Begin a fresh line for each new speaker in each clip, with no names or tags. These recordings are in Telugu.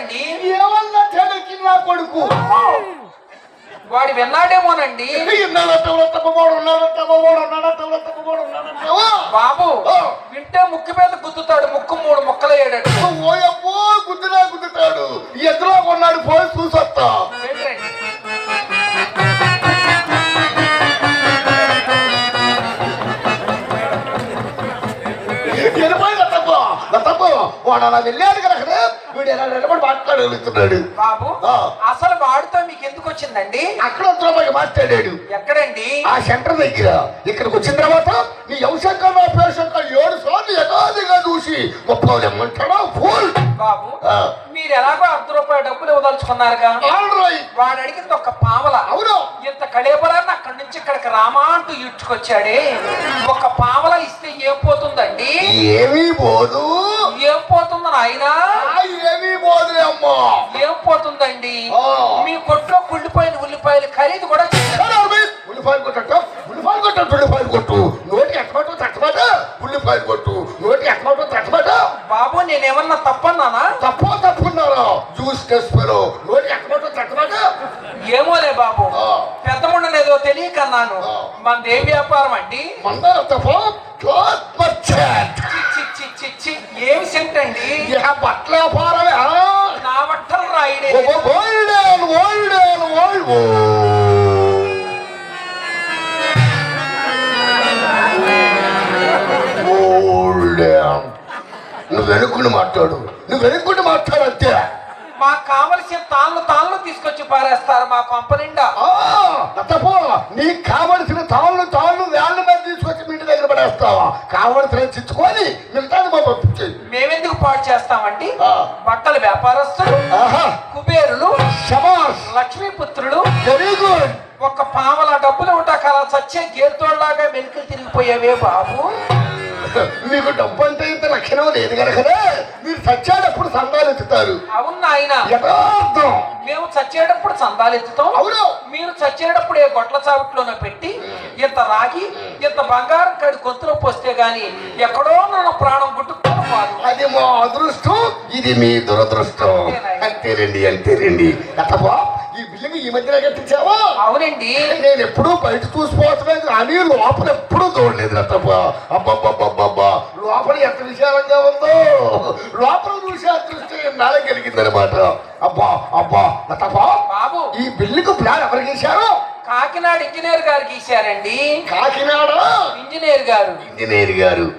ఏమంటాడండి
ఏమన్నా చెడకి నా కొడుకు.
వాడు విన్నాడేమోనండి? బాబు వింటే ముక్కు మీద గుద్దుతాడు ముక్కు మూడు ముక్కలు వేయడట
ఓయమ్మో గుద్దునా గుద్దుతాడు. ఎదురు కొన్నాడు పోయి చూసొస్తా.
వెళ్ళండి.
ఎలా నిలబడి మాట్లాడగలుగుతున్నాడు.
బాబు. అసలు వాడితో మీకు ఎందుకు వచ్చిందండి?
అక్కడ ఉత్తరమై మాట్లాడాడు.
ఎక్కడండి?
ఆ సెంటర్ దగ్గర. ఇక్కడికి వచ్చిన తర్వాత నీ ఔషధం నా ఏడు సార్లు యథాదిగా చూసి ఫుల్.
బాబు. మీరు ఎలాగో అర్ధ రూపాయలు డబ్బులు ఇవ్వదలుచుకున్నారుగా? వాడు అడిగింది ఒక పావల.
అవును.
కళేబరాన్ని అక్కడి నుంచి ఇక్కడికి రామా అంటూ ఇడ్చుకొచ్చాడే ఒక పావల ఇస్తే ఏం పోతుందండి?
ఏమీ పోదు.
ఏం పోతుంది నాయన?
ఆ, ఏమీ పోదులే అమ్మా.
ఏం పోతుందండి. మీ కొట్లో కుళ్ళిపోయిన ఉల్లిపాయలు ఖరీదు కూడా.
ఉల్లిపాయలు కొట్టట ఉల్లిపాయలు కొట్టట ఉల్లిపాయలు కొట్టు. నోటికి ఎట్టమాట తట్టమాట ఉల్లిపాయలు కొట్టు. నోటికి ఎట్టమాట తట్టమాట
బాబు నేనేమన్నా తప్పన్నానా?
తప్ప తప్పున్నారా జ్యూస్ టెస్ట్ నోటికి ఎట్టమాట తట్టమాట
ఏమోలే బాబు. తెలియకన్నాను. మనది ఏం వ్యాపారం అండి. ఏమి సెంట్ అండి
ఇహ బట్టల వ్యాపారమే
నా బట్టలు రాయిడే.
ఓల్డ్ నువ్వు వెనుక్కుని మాట్లాడు. నువ్వు వెనుక్కుని మాట్లాడు అంతే
మాకు కావలసిన తాళ్ళు తాళ్ళు తీసుకొచ్చి పారేస్తారు. మా కొంప నిండా
నీకు కావలసిన తాళ్ళు తాళ్ళు వేళ్ళ మీద తీసుకొచ్చి మీ ఇంటి దగ్గర పడేస్తావా? కావలసిన చిచ్చుకొని మిగతాది మా పంపించేది
మేమెందుకు పాడు చేస్తామండి. బట్టల వ్యాపారస్తులు కుబేరులు లక్ష్మీపుత్రులు
వెరీ గుడ్.
ఒక పావల డబ్బులు ఉంటాక అలా చచ్చే గేరుతోళ్ళలాగా మెలికలు తిరిగిపోయావే బాబు.
మీకు డబ్బు అంటే ఇంత లక్షణం లేదు కనుకనే మీరు సచ్చాడప్పుడు సంఘాలు ఎత్తుతారు.
అవును నాయన.
యథార్థం.
మేము చచ్చేటప్పుడు
అవును.
మీరు చచ్చేటప్పుడు ఏ గొడ్ల చావిట్లోనే పెట్టి ఇంత రాగి ఇంత బంగారం కడి గొంతులో పోస్తే గాని ఎక్కడో నన్ను ప్రాణం గుట్టుకుని పోదు
అది మా అదృష్టం ఇది మీ దురదృష్టం. అంతేనండి అంతేనండి అత్తపా ఈ మధ్యన కట్టించావా
అవునండి.
నేను ఎప్పుడూ బయట చూసిపోవటమే కానీ లోపల ఎప్పుడూ చూడలేదు అత్తప్ప అబ్బబ్బబ్బబ్బబ్బా. లోపల ఎంత విశాలంగా ఉందో. లోపల చూసే అదృష్టం నాలుగు కలిగిందనమాట అబ్బా అబ్బా. అత్తప్ప
బాబు.
ఈ బిల్లుకు ప్లాన్ ఎవరు గీశారు?
కాకినాడ ఇంజనీర్ గారు గీశారండి.
కాకినాడ?
ఇంజనీర్ గారు.
ఇంజనీర్ గారు.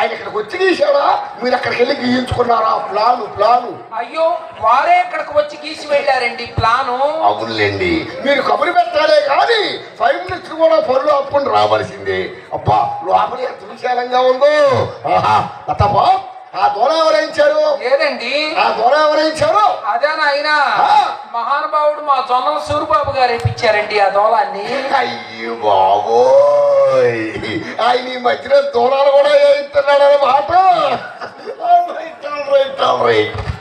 ఆయన ఇక్కడికి వచ్చి గీశాడా? మీరు అక్కడికి వెళ్ళి గీయించుకున్నారా? Plan plan.
అయ్యో వారే ఇక్కడికి వచ్చి గీసి వెళ్ళారండి ప్లాను.
అవునులేండి. మీరు కబురు పెట్టాలే కానీ ఫైవ్ మినిట్స్ కూడా పనులు అప్పుని రావాల్సిందే. అబ్బా లోపల ఎంత విశాలంగా ఉందో. ఆహా అత్తబ్బా ఆ దూర ఎవరైంచారు?
లేదండి
ఆ దూర ఎవరైంచారు?
అదే నాయన.
ఆ.
మహానుభావుడు మా జొన్నల సూరిబాబు గారు వేపించారండి ఆ దోలాన్ని.
అయ్యో బాబోయ్. ఆయన ఈ మధ్యన దూరాలు కూడా వేయిస్తున్నాడు అన్నమాట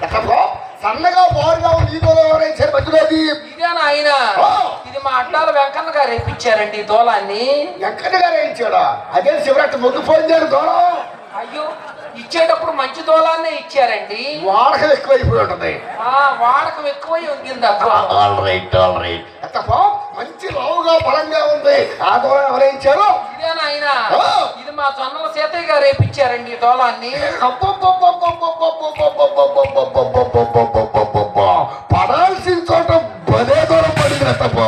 అత్తబ్బా సన్నగా బారుగా ఉంది ఈ దూరం ఎవరైంచారు మధ్యలోది
ఇదే నాయన.
ఆ.
ఇది మా అడ్డాల వెంకన్న గారు వేపించారండి ఈ దోలాన్ని.
ఎక్కడ గారు వేయించాడా? అదే శివరాత్రి ముందు ఫోన్ చేయడు దూరం.
అయ్యో ఇచ్చేటప్పుడు మంచి దోలాన్నే ఇచ్చారండి.
వాడకం ఎక్కువైపోయి ఉంటది.
ఆ వాడకం ఎక్కువై అబ్బా.
ఆల్ రైట్ ఆల్ రైట్ మంచి లావుగా బలంగా ఉంది. ఆ దూరం ఎవరైంచారు
ఇదే నాయన. ఇది మా జొన్నల సీతయ్య గారు వేపించారండి ఈ దోలాన్ని.
పడాల్సిన చోట భలే దూరం పడింది అత్తప్ప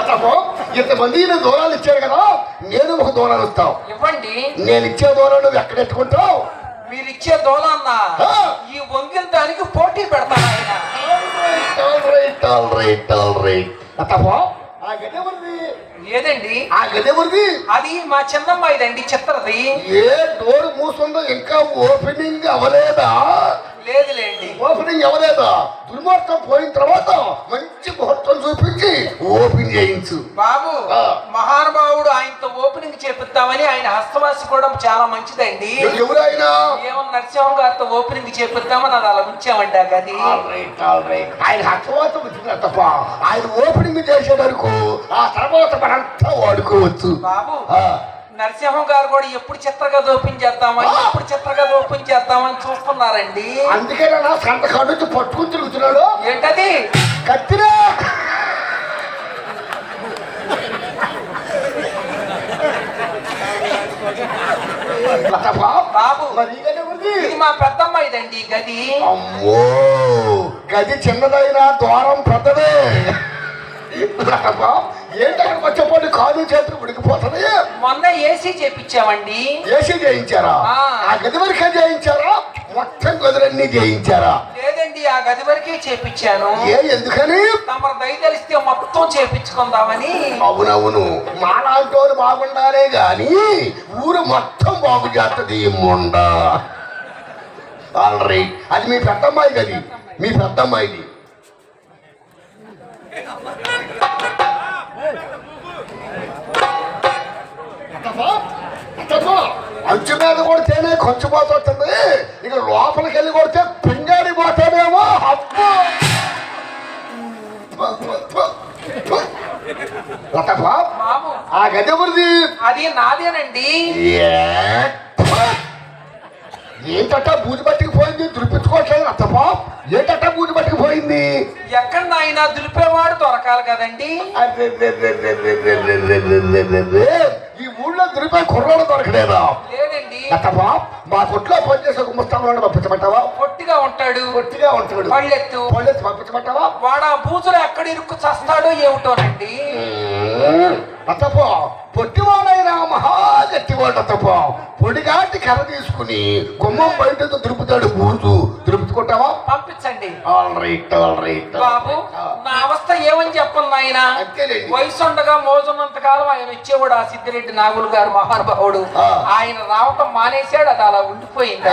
అత్తప్ప ఇంతమంది ఈయన దూరాలు ఇచ్చారు కదా నేను ఒక దూరాలు ఇస్తావు
ఇవ్వండి.
నేను ఇచ్చే దూరం నువ్వు ఎక్కడ ఎట్టుకుంటావు
మీరు ఇచ్చే దోలాన్న
ఆ.
ఈ వంగిన దానికి పోటీ పెడతాను
అత్తప్ప ఆ గది ఎవరిది?
అది మా చిన్నమ్మాయిదండి చిత్రది.
ఏ డోర్ మూసుందో ఇంకా ఓపెనింగ్ అవ్వలేదా?
లేదులేండి.
ఓపెనింగ్ ఎవరేదా దుర్ముహూర్తం పోయిన తర్వాత మంచి చూపించి ఓపెన్ చేయించు.
బాబు. మహానుభావుడు ఆయనతో ఓపెనింగ్ చేపిద్దామని ఆయన హస్తవాసి కూడా చాలా మంచిదండి.
ఎవరైనా?
ఏమో నరసింహం గారితో ఓపెనింగ్ చేపిద్దామని అది అలా
Alright, alright. ఆయన హస్తవాతం వచ్చింది తప్ప ఆయన ఓపెనింగ్ చేసే వరకు ఆ తర్వాత మనంతా వాడుకోవచ్చు.
బాబు నరసింహం గారు కూడా ఎప్పుడు చిత్రగది ఓపెన్ చేద్దామని ఎప్పుడు చిత్రగది ఓపెన్ చేద్దామని చూస్తున్నారండి.
అందుకే నా సంతకాడు నుంచి పట్టుకుని తిరుగుతున్నాడు.
ఏంటది?
కత్తిరా!
బాబు? ఇది మా పెద్దమ్మాయిదండి ఈ గది.
అమ్మో! గది చిన్నదైనా ద్వారం పెద్దదే. లతప్పా, ఏంటి అక్కడికి వచ్చేప్పుడు కాదు చేతులు ఉడికిపోతుంది
మొన్న ఏసీ చేపించామండి.
ఏసీ చేయించారా?
ఆ.
గది వరకే చేయించారా? మొత్తం గదులన్నీ చేయించారా?
లేదండి ఆ గది వరకే చేపించాను.
ఏ ఎందుకని?
తమరు దయతలిస్తే మొత్తం చేపించుకుందామని.
అవునవును మాలాంటోరు బాగుండాలే గాని ఊరు మొత్తం బాగు చేస్తుంది ముండ. రైట్ అది మీ పెద్దమ్మాయి గది మీ పెద్దమ్మాయిది. అంచు మీద కొడితేనే కొంచెం పోతుంది ఇక లోపలికి వెళ్ళి కొడితే పింగాడి పోతాడేమో అబ్బో! ఆ గది ఎవరిది?
అది నాదేనండి.
ఏంటట బూజు పట్టుకు పోయింది పట్టుకోవట్లేదు అత్తమ్మ ఏంటట్ట గూడి పట్టుకుపోయింది
ఎక్కడ నాయన దులిపేవాడు దొరకాలి కదండి.
ఈ ఊళ్ళో దులిపే కుర్రోడు దొరకలేదా లేదండి అత్తమ్మ మా కొట్లో ఫోన్ చేసి ఒక ముస్తాంలో
పొట్టిగా ఉంటాడు
పొట్టిగా ఉంటాడు
పళ్ళెత్తు
పళ్ళెత్తు పంపించమంటావా
వాడు ఆ బూజులు ఎక్కడ ఇరుక్కు చస్తాడో ఏమిటోనండి
అత్తపో పొట్టివాడైనా మహా గట్టివాడు అత్తపో పొడిగా కర్ర తీసుకుని గుమ్మం బయట దురుపుతాడు బూజు. దురుపుకుంటావా
పంపించండి.
ఆల్ రైట్ ఆల్ రైట్
బాబు నా అవస్థ ఏమని చెప్పను నాయన?
అంతేలేండి.
వయసు ఉండగా మోజున్నంత కాలం ఆయన వచ్చేవాడు ఆ సిద్ధిరెడ్డి నాగులు గారు మహానుభావుడు. ఆయన రావటం మానేశాడు అది అలా ఉండిపోయింది.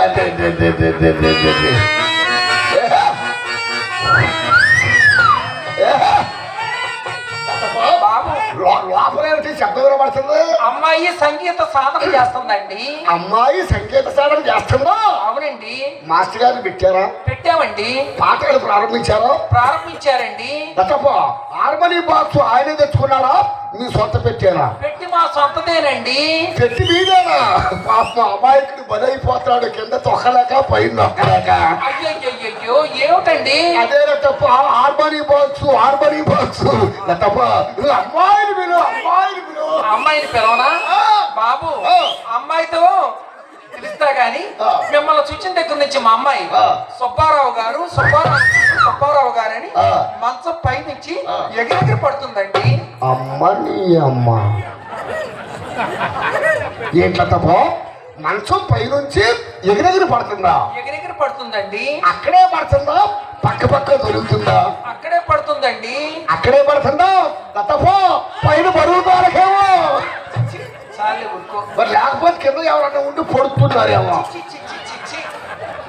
లోపల ఏమిటి శబ్దం వినబడుతుంది?
అమ్మాయి సంగీత సాధన చేస్తుందండి.
అమ్మాయి సంగీత సాధన చేస్తుందా?
అవునండి.
మాస్టర్ గారిని పెట్టారా?
పెట్టామండి.
పాటలు ప్రారంభించారా?
ప్రారంభించారండి.
లతప్ప హార్మోనీ బాక్స్ ఆయనే తెచ్చుకున్నాడా? మీ సొంత పెట్టారా
పెట్టి మా సొంతదేనండి
పెట్టి మీదేనా? పాప అమాయకుడు బలైపోతాడు కింద తొక్కలేక పైన నొక్కలేక
అయ్యయ్యో ఏమిటండి?
అదే తప్ప హార్మోనీ బాక్స్ హార్మోనీ బాక్స్. తప్ప అమ్మాయిని విను అమ్మాయిని విను
అమ్మాయిని పిలవనా? బాబు. అమ్మాయితో పిలుస్తా గాని. మిమ్మల్ని చూచిన దగ్గర నుంచి మా అమ్మాయి. సుబ్బారావు గారు సుబ్బారావు సుబ్బారావు గారని. మంచం పై నుంచి. ఎగిరెగిరి పడుతుందండి.
అమ్మ నీ అమ్మ. ఏంట్ల తప్ప? మంచం పైనుంచి ఎగిరెగిరి పడుతుందా?
ఎగిరెగిరి పడుతుందండి.
అక్కడే పడుతుందా? పక్క పక్క దొరుకుతుందా?
అక్కడే పడుతుందండి.
అక్కడే పడుతుందా? తప్ప. పైన
చాలే ఊరుకో
మరి లేకపోతే కింద ఎవరన్నా ఉండి పొడుతున్నారేమో.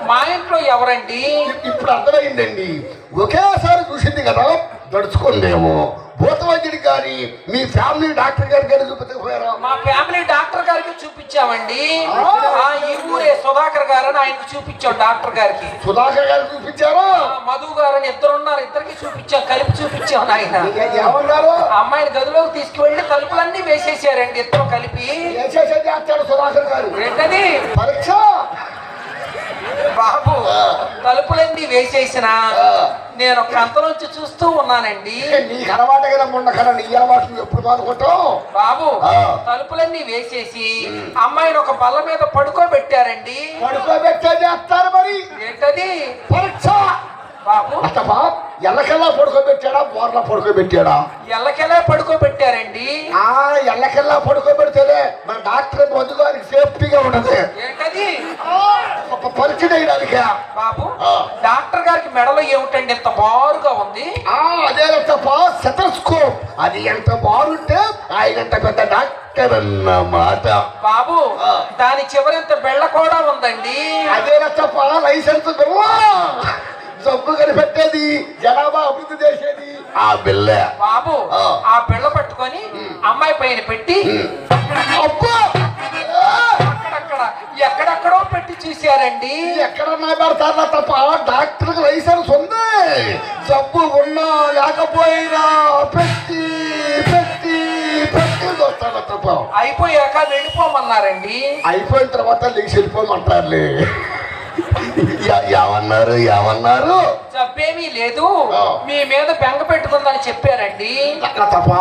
మా ఇంట్లో ఎవరండి?
ఇప్పుడు అర్థమైందండి. ఒకేసారి చూసింది కదా దడుచుకుందేమో భూత వైద్యుడి కానీ మీ ఫ్యామిలీ డాక్టర్ గారి కానీ చూపించకపోయారా
మా ఫ్యామిలీ డాక్టర్ గారికి చూపించామండి. ఈ ఊరే సుధాకర్ గారని ఆయనకు చూపించాం డాక్టర్ గారికి.
సుధాకర్ గారు చూపించారా?
మధు గారని ఇద్దరు ఉన్నారు ఇద్దరికి చూపించాం కలిపి చూపించాం ఆయన
ఏమన్నారు
అమ్మాయిని గదిలోకి తీసుకువెళ్ళి తలుపులన్నీ వేసేసారండి ఇద్దరు కలిపి.
చేస్తాడు సుధాకర్ గారు.
ఏంటది
పరీక్ష?
బాబు తలుపులన్నీ వేసేసిన. నేను కంత నుంచి చూస్తూ ఉన్నానండి.
నీకు అలవాటు కదా నీ అలవాటు ఎప్పుడు
బాబు. తలుపులన్నీ వేసేసి అమ్మాయిని ఒక బల్ల మీద పడుకోబెట్టారండి.
పడుకోబెట్టే చేస్తారు మరి.
ఏంటది?
పరీక్ష. అత్తమా ఎల్లకెల్లా పడుకోబెట్టాడా బోర్లా పడుకోబెట్టాడా?
ఎల్లకెలా పడుకోబెట్టారండి?
ఆ ఎల్లకెల్లా పడుకోబెడితేనే మన డాక్టర్ మందు గారికి సేఫ్టీగా ఉండదు
ఏంటది?
పరీక్ష చేయడానికి?
బాబు. డాక్టర్ గారికి మెడలో ఏమిటండి ఇంత బారుగా ఉంది?
ఆ అదే తప్ప సెటస్కోప్. అది ఎంత బాగుంటే ఆయన ఎంత పెద్ద డాక్టర్ అన్నమాట.
బాబు. దాని చివరింత బెళ్ళ కూడా ఉందండి.
అదే తప్ప లైసెన్స్ జబ్బు కనిపెట్టేది జనాభా అభివృద్ధి చేసేది. ఆ బిల్ల.
బాబు
ఆ.
బిళ్ళ పట్టుకొని అమ్మాయి పైన పెట్టి ఎక్కడెక్కడో పెట్టి చూశారండి.
ఎక్కడన్నా పెడతారా తప్ప? డాక్టర్ లైసెన్స్ ఉంది. జబ్బు ఉన్నా లేకపోయినా పెట్టి పెట్టి పెట్టి వస్తారా తప్ప?
అయిపోయాక వెళ్ళిపోమన్నారండి.
అయిపోయిన తర్వాత లేచి వెళ్ళిపోమంటారులే. ఏమన్నారు ఏమన్నారు
జబ్బేమీ లేదు. మీ మీద బెంగ పెట్టుకుందని చెప్పారండి.
తప్ప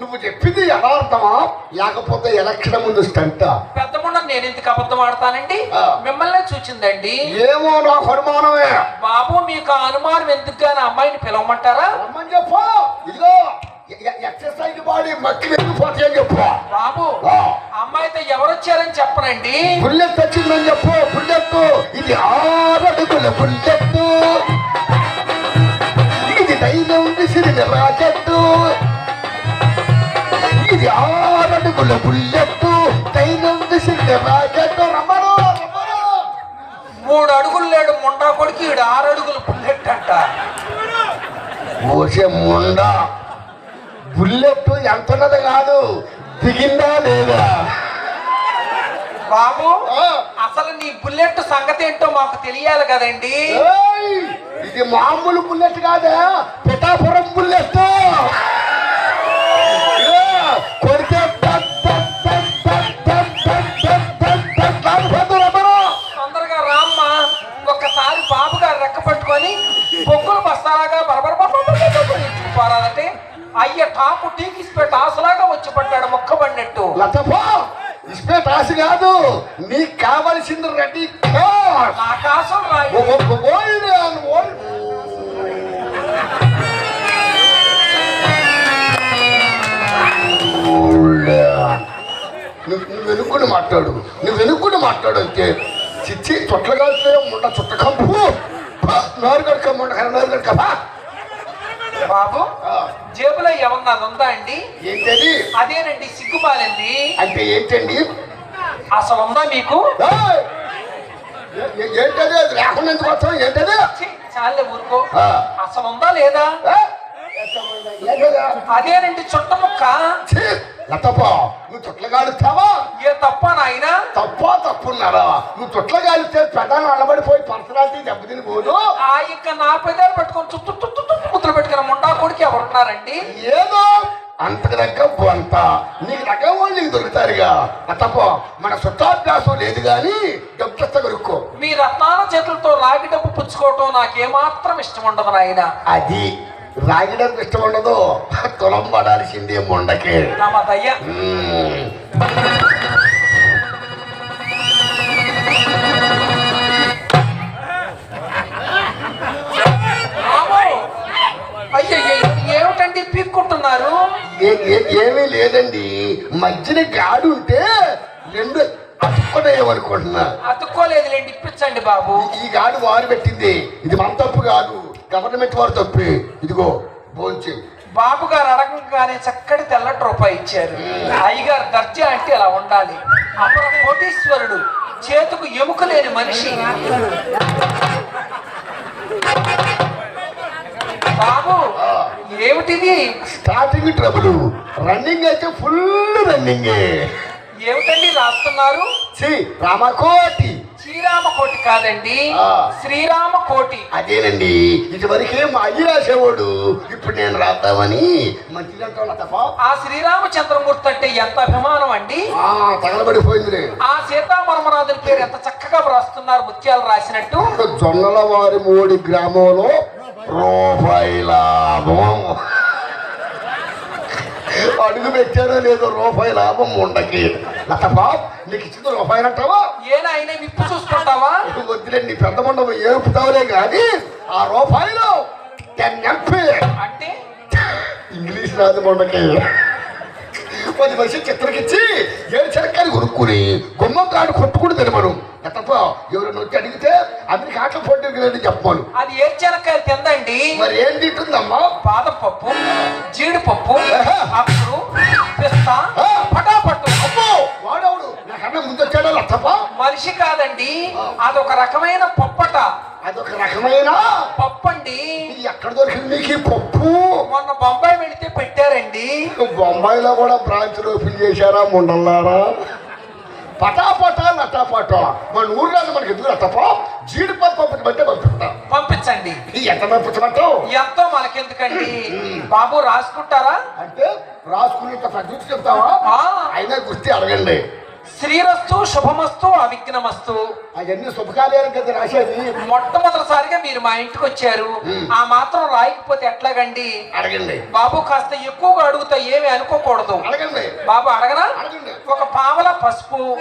నువ్వు చెప్పింది యథార్థమా? లేకపోతే ఎలక్షన్ ముందు స్టంట?
పెద్ద ముండ నేను ఎందుకు అబద్ధం ఆడతానండి. మిమ్మల్నే చూచిందండి.
ఏమో నాకు అనుమానమే.
బాబు మీకు ఆ అనుమానం ఎందుకు అమ్మాయిని పిలవమంటారా?
రమ్మని చెప్పు. ఇదిగో. ఎక్సర్సైజ్ బాడీ మక్కి వెళ్ళిపోతాయి అని చెప్పు?
బాబు. అమ్మాయితో ఎవరొచ్చారని చెప్పనండి.
బుల్లెట్ వచ్చిందని చెప్పు బుల్లెట్. ఇది ఆరడుగుల బుల్లెట్. ఇది ధైర్యం విసిరిన రాకెట్టు. ఇది ఆరడుగుల బుల్లెట్. ధైర్యం విసిరిన రాకెట్టు. రమ్మను రమ్మను.
మూడు అడుగులు లేడు ముండా కొడుకు ఈడు ఆరు అడుగులు బుల్లెట్ అంట.
ఓసే ముండ. బుల్లెట్ ఎంతున్నది కాదు దిగిందా లేదా
బాబు అసలు నీ బుల్లెట్ సంగతి ఏంటో మాకు తెలియాలి కదండి
ఇది మామూలు బుల్లెట్ కాదా పిఠాపురం బుల్లెట్ కొడితే
తొందరగా రామ్మా ఒక్కసారి బాబు గారు రెక్క పట్టుకొని బొగ్గులు బస్తాలాగా బరబర బొమ్మ పారాలంటే అయ్య టాపు టీకి ఇస్పే ఆశలాగా వచ్చి పడ్డాడు మొక్క మొక్కబడినట్టు.
లతపో ఇస్పేట్ ఆశ కాదు నీకు కావలసింది రెడ్డి ఆకాశం ఓల్డ్ ఓల్డ్ నువ్వు వెనుక్కుని మాట్లాడు నువ్వు వెనుక్కుని మాట్లాడు అంతే చిచ్చి చుట్టగాల్సే ముండ చుట్టకంపు నోరు కడక ముండ నోరు కడక
బాబు జేబులో ఏమన్నది ఉందా అండి?
ఏంటది?
అదేనండి సిగ్గుమాలింది
అంటే ఏంటండి?
అసలు ఉందా మీకు
ఏంటది? లేకుండా ఎందుకు వస్తాం ఏంటది?
చాలే ఊరుకో. అసలు ఉందా లేదా? అదేనండి చుట్ట ముక్క.
ఛీ! లతప్ప నువ్వు చుట్టగాలుస్తావా
ఏ తప్ప నాయనా?
తప్ప తప్పున్నారా? నువ్వు చుట్టగాలిస్తే పెదాలు అలబడిపోయి పర్సనాలిటీ దెబ్బతిని పోదు.
ఆ ఇక నా పెదాలు పెట్టుకొని చుట్టూ ముద్దులు పెట్టుకున్న ముండా కొడుకు ఎవరున్నారండి
ఏదో అంతకు దగ్గర అంత. నీకు దగ్గర వాళ్ళు నీకు దొరుకుతారుగా. తప్ప మన చుట్టాభ్యాసం లేదు కానీ డబ్బు కొనుక్కో
మీ రత్నాల చేతులతో రాగి డబ్బు పుచ్చుకోవటం నాకేమాత్రం ఇష్టం ఉండదు నాయన.
అది రాగిడం ఇష్టం ఉండదు. తులం పడాల్సిందే మొండకి.
నా దయ్య అయ్యయ్య ఏమిటండి పీక్కుంటున్నారు?
ఏమీ లేదండి. మధ్యన గాడి ఉంటే రెండు అతుక్కునేయమనుకుంటున్నా
అతుక్కోలేదులేండి ఇప్పించండి బాబు.
ఈ గాడి వారు పెట్టింది. ఇది మన తప్పు కాదు. గవర్నమెంట్ వారు తప్పే. ఇదిగో భోంచే
బాబు గారు అడగగానే చక్కటి తెల్లటి రూపాయి ఇచ్చారు. అయ్యగారు దర్జా అంటే అలా ఉండాలి. అప్పుడు కోటీశ్వరుడు చేతుకు ఎముక లేని మనిషి. బాబు ఏమిటిది?
Starting trouble. రన్నింగ్ అయితే ఫుల్ రన్నింగ్
ఏమిటండి రాస్తున్నారు?
సి రామకోటి.
శ్రీరామ కోటి కాదండి
ఆ.
శ్రీరామ కోటి
అదేనండి ఇటువరకే మా అయ్యి రాసేవాడు. ఇప్పుడు నేను రాద్దామని తప్ప
ఆ శ్రీరామచంద్రమూర్తి అంటే ఎంత అభిమానం అండి?
ఆ, తగలబడిపోయిందిలే.
ఆ సీతామరమరాజుల పేరు ఎంత చక్కగా రాస్తున్నారు ముత్యాలు రాసినట్టు?
జొన్నల వారి మూడి గ్రామంలో రూపాయి లాభం అడుగు పెట్టారో లేదో రూపాయి లాభం ఉండకి లతపా నీకు ఇచ్చింది రూపాయలు అంటావా
ఏనాయన విప్పు చూసుకుంటావా
వద్దులే నీ పెద్ద మండపం ఏపుతావులే కానీ ఆ రూపాయలు టెన్ ఎంపీ.
అంటే?
ఇంగ్లీష్ రాదు మొండకి. పది వర్షం చిత్రకిచ్చి ఏడు చెరక్కాయలు కొనుక్కుని గుమ్మం కాడు కొట్టుకుని తినమను తప్ప ఎవరైనా వచ్చి అడిగితే అందరికి ఆటలు పోటీ చెప్పమను.
అది ఏర్చెనక్కాయలు తిందండి.
మరి ఏం తింటుందమ్మా?
బాదం పప్పు జీడిపప్పు. అప్పుడు పిస్తా. పటాపట్టు.
అమ్మో వాడవుడు? నాకన్నా ముందు వచ్చాడో తప్ప
మనిషి కాదండి. అదొక రకమైన పప్పట.
అదొక రకమైన?
పప్పండి.
ఇది ఎక్కడ దొరికింది నీకు ఈ పప్పు?
మొన్న బొంబాయి వెళితే పెట్టారండి.
బొంబాయిలో కూడా బ్రాంచ్ ఓపెన్ చేశారా ముండల్లారా? పటాపటా నటాపటా మన ఊర్లో మనకి ఎందుకు నట్టపా జీడిపప్పు పంపించమంటే పంపిస్తా.
పంపించండి.
ఎంత పంపించమంటావు?
ఎంతో మనకెందుకండి? బాబు రాసుకుంటారా?
అంటే రాసుకునేంత పెద్ద చెప్తావా? అయినా గుర్తి అడగండి.
శ్రీరస్తు శుభమస్తు అవిఘ్నమస్తు.
అవన్నీ శుభకార్యాలు కదా రాసేది.
మొట్టమొదటిసారిగా మీరు మా ఇంటికి వచ్చారు. ఆ మాత్రం రాయకపోతే ఎట్లాగండి?
అడగండి.
బాబు కాస్త ఎక్కువగా అడుగుతా ఏమి అనుకోకూడదు.
అడగండి.
బాబు అడగరా
అడగండి.
ఒక పావల పసుపు.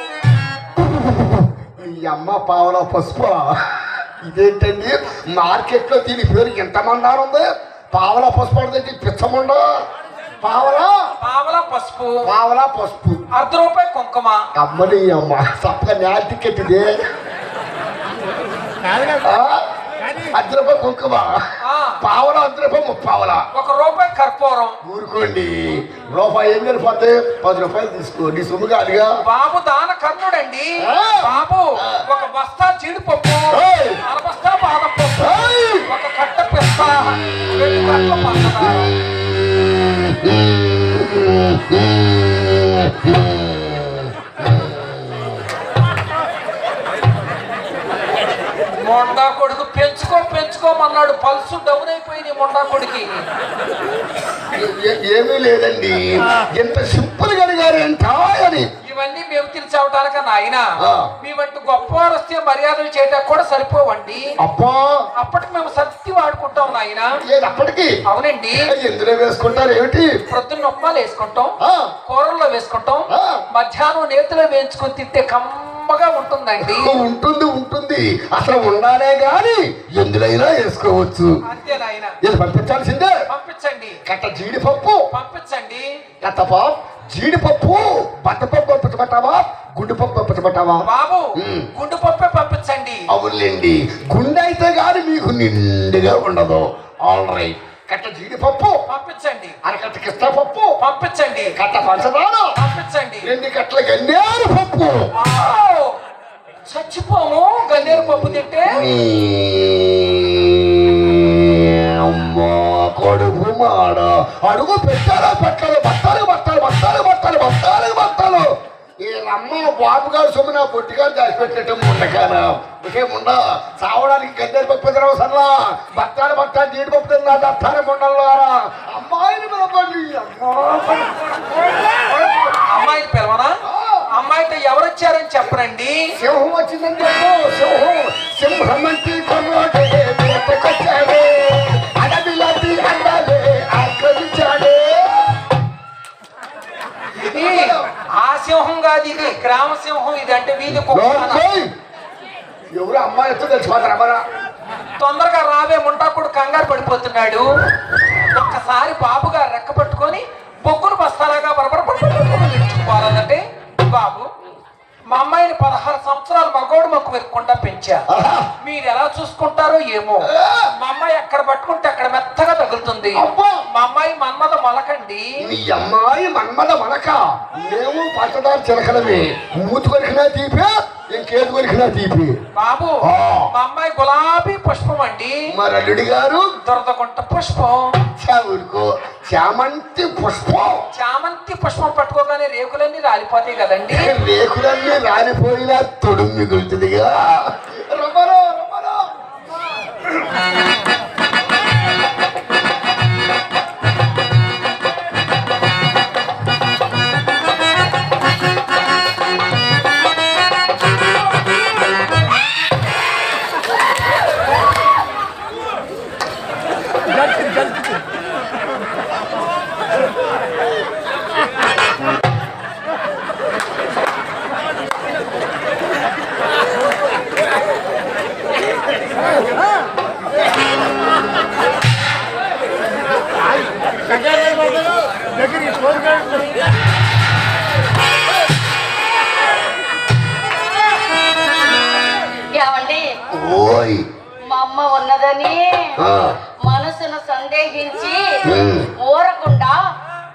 ఈ అమ్మ పావల పసుపు? ఇదేంటండి? మార్కెట్లో దీని పేరు ఎంతమంది ఉంది పావల పసుపు అంటే పిచ్చముండ? పావల?
పావల పసుపు.
పావల పసుపు.
అర్ధ రూపాయి కుంకుమ.
అమ్మని అమ్మ తప్ప నేల టికెట్ ఇదే? అర్ధ రూపాయి కుంకుమ.
ఆ,
పావల అర్ధ రూపాయి ముప్పావల.
ఒక రూపాయి కర్పూరం.
ఊరుకోండి. రూపాయి ఏం వెళ్ళిపోతే పది రూపాయలు తీసుకోండి. సొమ్ము కాదుగా.
బాబు దాన కర్ణుడండి. బాబు. ఒక బస్తా జీడిపప్పు.
ఏయ్.
అర బస్తా బాదం పప్పు. మొండా కొడుకు పెంచుకో పెంచుకోమన్నాడు పల్సు డౌన్ అయిపోయింది మొండా కొడుకి.
ఏమీ లేదండి. ఎంత సింపుల్గా అడిగారు ఏంటా అని.
ఇవన్నీ మేము తెలిసావటానిక నాయన
ఆ.
మీ వంటి గొప్పవారు వస్తే మర్యాదలు చేయడానికి కూడా సరిపోవండి. అప్పటికి మేము సత్తి వాడుకుంటాం నాయన.
అప్పటికి.
అవునండి.
ఎందులో వేసుకుంటారు ఏమిటి?
ప్రొద్దున్న ఉప్మాలు వేసుకుంటాం కూరల్లో వేసుకుంటాం. మధ్యాహ్నం నేతిలో వేయించుకొని తింటే కమ్మగా ఉంటుందండి.
ఉంటుంది ఉంటుంది. అసలు ఉండాలే గాని ఎందులైనా వేసుకోవచ్చు.
అంతే నాయన.
ఇది పంపించాల్సిందే?
పంపించండి.
కట్ట జీడిపప్పు
పంపించండి.
కట్టపా జీడిపప్పు బట్టపప్పు పంపించమంటావా? గుడ్డుపప్పు పంపించమంటావా?
బాబు
ఉమ్.
గుండు పప్పే పంపించండి.
అవునులేండి. గుండె అయితే గాని మీకు నిండుగా ఉండదు. ఆల్ రైట్ కట్ట జీడిపప్పు
పంపించండి.
అరకట్ట కిష్టపప్పు
పంపించండి.
కట్ట పంచదార
పంపించండి.
రెండు కట్టల గన్నేరు పప్పు!
చచ్చిపోము గన్నేరు పప్పు తింటే?
అమ్మా. కొడుకు మాడ అడుగు పెట్టారా పెట్టాలి? బట్టాలు బట్టాలు బట్టాలు బట్టాలు బట్టాలు బట్టాలు ఈ రమ్మ బాబు గారు సొమ్మున బొట్టిగా దాచిపెట్టేట ముండకాన ఒకే ముండ. చావడానికి గద్దెలు పప్పు తినవు సల్లా బట్టాలు బట్టాలు జీడి పప్పు తిన్నా దత్తాన్ని ముండలు అమ్మాయిని పిలవండి అమ్మా.
అమ్మాయిని పిలవనా? అమ్మాయితో ఎవరు వచ్చారని చెప్పరండి
సింహం వచ్చిందని చెప్పు సింహం. సింహం అంటే కొన్నాడే
ఇది ఆ సింహం కాదు ఇది గ్రామ సింహం ఇది అంటే వీధి.
ఎవరు అమ్మాయి తెలిసిపోతారు
తొందరగా రావే ముంటాకుడు కంగారు పడిపోతున్నాడు ఒక్కసారి బాబు గారు రెక్క పట్టుకొని బొగ్గులు బస్తాలాగా బరబర నిలుచుకోవాలంటే బాబు మా అమ్మాయిని పదహారు సంవత్సరాలు మగోడు మొక్కు వెరకుండా పెంచా. మీరు ఎలా చూసుకుంటారో ఏమో. మా అమ్మాయి ఎక్కడ పట్టుకుంటే అక్కడ మెత్తగా తగులుతుంది. మా అమ్మాయి మన్మద మొలకండి.
మీ అమ్మాయి మన్మద మనక మేము పంచదార చిలకలమే. మూతి కొరికినా తీపి ఇంకేది కొరికినా తీపి.
బాబు. మా అమ్మాయి గులాబీ పుష్పం అండి
మరి అల్లుడి గారు?
దొరదగుంట పుష్పం.
చావురుకో చామంతి పుష్పం.
చామంతి పుష్పం పట్టుకోగానే రేకులన్నీ రాలిపోతాయి కదండి.
రేకులన్నీ రాలిపోయినా తొడుగు మిగులుతుందిగా ఉమ్.
ఊరకుండా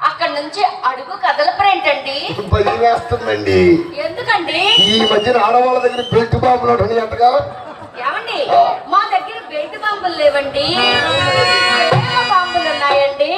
అక్కడ నుంచి అడుగు కదలపరేంటండి?
భయం వేస్తుందండి
ఎందుకండి?
ఈ మధ్యన ఆడవాళ్ళ దగ్గర బెల్ట్ బాంబులు ఎంతగా
ఏమండి? మా దగ్గర బెల్ట్ బాంబులు లేవండి. బాంబులు ఉన్నాయండి!